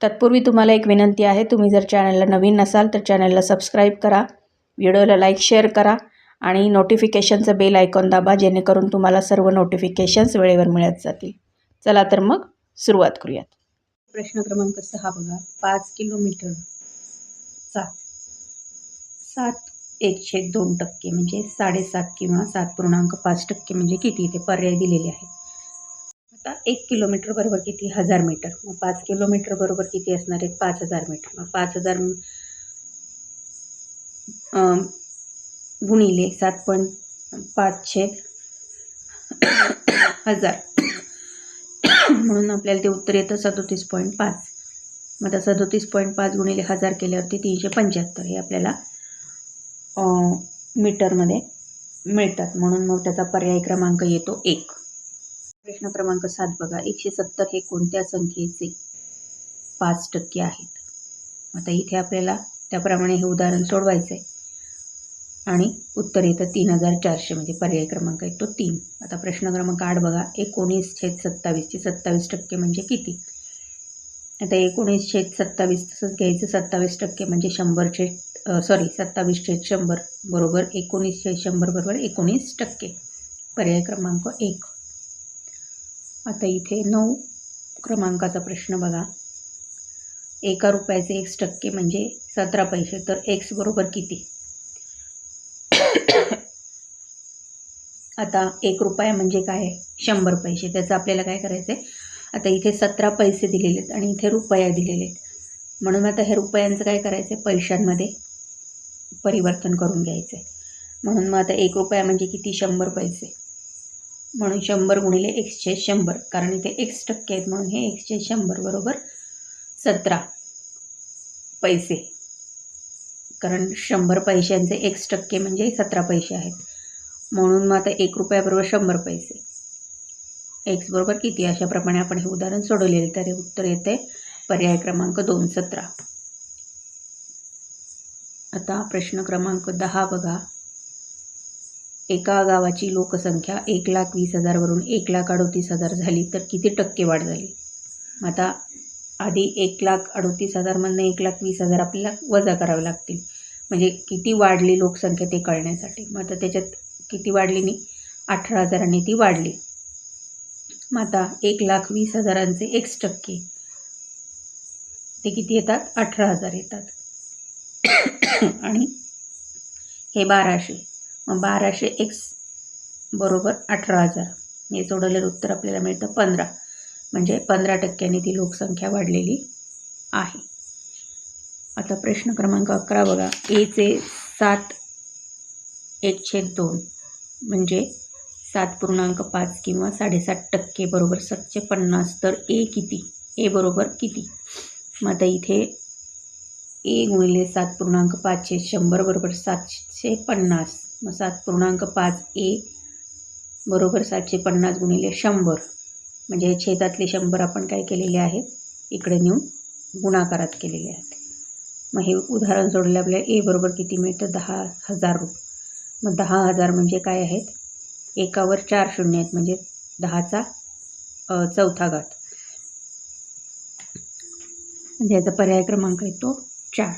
तत्पूर्वी तुम्हाला एक विनंती आहे तुम्ही जर चॅनलला नवीन नसाल तर चॅनलला सबस्क्राईब करा व्हिडिओला लाईक शेअर करा आणि नोटिफिकेशनचं बेल आयकॉन दाबा जेणेकरून तुम्हाला सर्व नोटिफिकेशन्स वेळेवर मिळत जातील. चला तर मग सुरुवात करूयात. प्रश्न क्रमांक सहा बघा. पाच किलोमीटर सात सात एकशे दोन टक्के म्हणजे साडेसात किंवा सात पूर्णांक पाच टक्के म्हणजे किती ते पर्याय दिलेले आहेत? आता एक किलोमीटर बरोबर किती? हजार मीटर. मग पाच किलोमीटर बरोबर किती असणार? आहेत पाच हजार मीटर. मग पाच हजार गुणिले सात पॉईंट पाचशे हजार. म्हणून आपल्याला ते उत्तर येतं सदोतीस पॉईंट पाच. मग आता सदोतीस पॉईंट पाच गुणिले हजार केल्यावरती तीनशे पंच्याहत्तर हे आपल्याला मीटरमध्ये मिळतात. म्हणून मग त्याचा पर्याय क्रमांक येतो एक. प्रश्न क्रमांक सात बघा. एकशे सत्तर हे कोणत्या संख्येचे पाच टक्के आहेत? आता इथे आपल्याला त्याप्रमाणे हे उदाहरण सोडवायचं आहे आणि उत्तर येतं तीन हजार चारशे म्हणजे पर्याय क्रमांक येतो तीन. आता प्रश्न क्रमांक आठ बघा. एकोणीस छेद सत्तावीसचे सत्तावीस टक्के म्हणजे किती? आता एकोणीस छेद सत्तावीस तसंच घ्यायचं. सत्तावीस टक्के म्हणजे शंभर छेद सॉरी सत्तावीस छेद शंभर बरोबर एकोणीस छेद शंभर बरोबर एकोणीस टक्के. पर्याय क्रमांक एक. आता इथे नऊ क्रमांकाचा प्रश्न बघा. एका रुपयाचे एक्स टक्के म्हणजे सतरा पैसे तर एक्स बरोबर किती? आता एक रुपया म्हणजे काय? शंभर पैसे. त्याचं आपल्याला काय करायचं आहे आता इथे सतरा पैसे दिलेले आहेत आणि इथे रुपया दिलेले आहेत म्हणून आता हे रुपयांचं काय करायचं आहे पैशांमध्ये परिवर्तन करून घ्यायचं आहे म्हणून मग आता एक रुपया म्हणजे किती? शंभर पैसे. म्हणून शंभर गुणिले एक्सचे शंभर. कारण इथे एक्स टक्के आहेत म्हणून हे एक्सचे शंभर बरोबर सतरा पैसे. कारण शंभर पैशांचे एक्स टक्के म्हणजे सतरा पैसे आहेत. म्हणून मग आता एक रुपयाबरोबर शंभर पैसे. एक्स बरोबर किती? अशाप्रमाणे आपण हे उदाहरण सोडवलेले. तर हे उत्तर येते पर्याय क्रमांक दोन सतरा. आता प्रश्न क्रमांक दहा बघा. एका गावाची लोकसंख्या एक लाख वीस हजारवरून एक लाख अडोतीस हजार झाली तर किती टक्के वाढ झाली? मग आता आधी एक लाख अडोतीस हजारमधनं एक लाख वीस हजार आपल्याला वजा करावे लागतील. म्हणजे किती वाढली लोकसंख्या ते कळण्यासाठी? मग आता त्याच्यात किती वाढली नाही अठरा हजारांनी ती वाढली. मग आता एक लाख वीस हजारांचे एक्स टक्के. ते किती येतात? अठरा हजार येतात. आणि हे बाराशे. मग बाराशे एक्स बरोबर अठरा हजार. हे सोडवलेलं उत्तर आपल्याला मिळतं पंधरा. म्हणजे पंधरा टक्क्यांनी ती लोकसंख्या वाढलेली आहे. आता प्रश्न क्रमांक अकरा बघा. एचे सात एक छेद दोन. म्हणजे सात पूर्णांक पाच किंवा साडेसात टक्के बरोबर सातशे पन्नास तर ए किती? ए बरोबर किती? मग आता इथे ए गुणिले सात पूर्णांक पाचशे शंभर बरोबर सातशे पन्नास. मग सात पूर्णांक पाच ए बरोबर सातशे पन्नास गुणिले शंभर. म्हणजे हे छेदातले शंभर आपण काय केलेले आहेत? इकडे नेऊन गुणाकारात केलेले आहेत. मग हे उदाहरण सोडलं आपल्याला ए बरोबर किती मिळतं? दहा हजार रुपये. मग दहा हजार म्हणजे काय आहेत? एकावर चार शून्य आहेत. म्हणजे दहाचा चौथा घात. म्हणजे याचा पर्याय क्रमांक येतो चार.